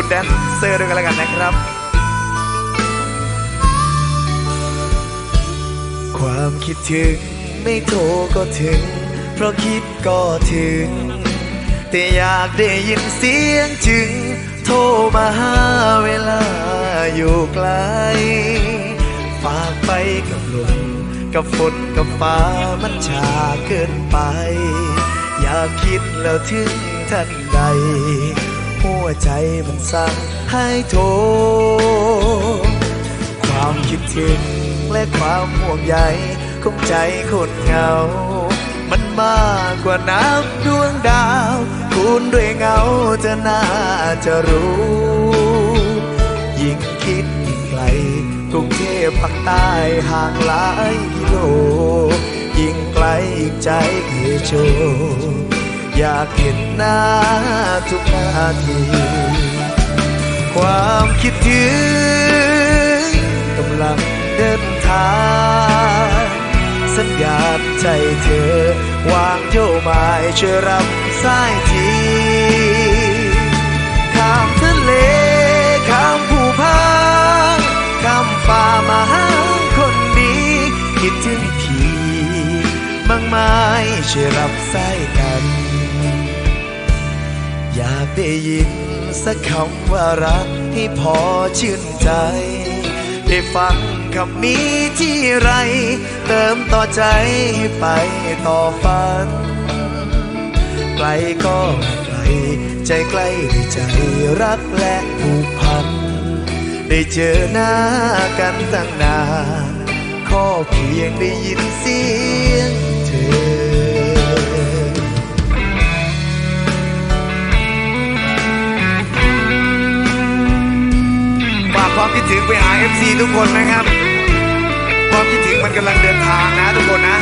คุณแดนเซอร์ด้วยกันแล้วกันนะครับ ความคิดถึงไม่โทรก็ถึง เพราะคิดก็ถึง แต่อยากได้ยินเสียงจึง โทรมาหาเวลาอยู่ไกล ฝากไปกับลมกับฝนกับฟ้ามันชาเกินไป อยากคิดแล้วถึงทันใด วใจมันสั่งให้โทร ความคิดถึงและความห่วงใยของใจคนเหงา มันมากกว่าน้ำดวงดาว คูณด้วยเงาจะน่าจะรู้ ยิ่งคิดยิ่งไกลกรุงเทพภาคใต้ห่างหลายกิโล ยิ่งไกลยิ่งใจเพโช อยากเห็นหน้าทุกนาที ความคิดถึงกำลังเดินทาง สัญญาณใจเธอ วางโยมายช่วยรับสายทีายช่รับสายกัน อยากได้ยินสักคำว่ารักให้พอชื่นใจ ได้ฟังคำนี้ที่ไร เติมต่อใจให้ไปต่อฝัน ไกลก็ไม่ไกลใจใกล้ด้วยใจรักและผูกพัน ได้เจอหน้ากันตั้งนาน ขอเพียงได้ยินเสียง ความคิดถึงไปหา FC ทุกคนนะครับ ความคิดถึงมันกำลังเดินทางนะทุกคนนะ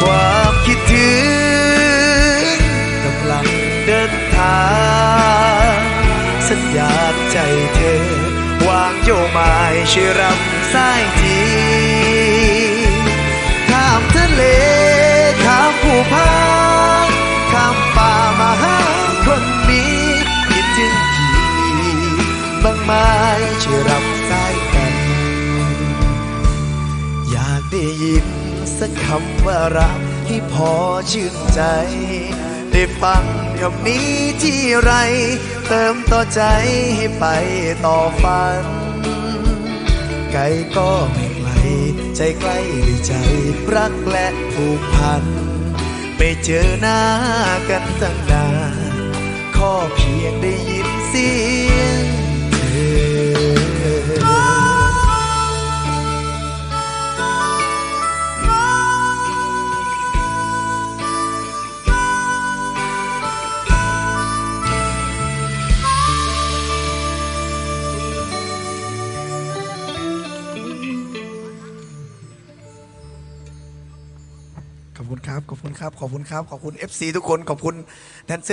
ความคิดถึงกำลังเดินทาง สัญญาใจเธอ วางโยมายช่วยรับสายทีข้ามทะเลข้ามภูพานข้ามป่ามาหาคนนี้คิดถึงพี่บางไม้ช่วยรับสายกัน อยากได้ยินสักคำว่ารักให้พอชื่นใจ ได้ฟังคำนี้ที่ไร เติมต่อใจให้ไปต่อฝัน ไกลก็ไม่ไกล ใจใกล้ใจรักและผูกพัน ไปเจอหน้ากันตั้งนานขอเพียงได้ อบคุณครับ ขอบคุณครับ ขอบคุณครับ ขอบคุณ FC ทุกคน ขอบคุณแดนเซอร์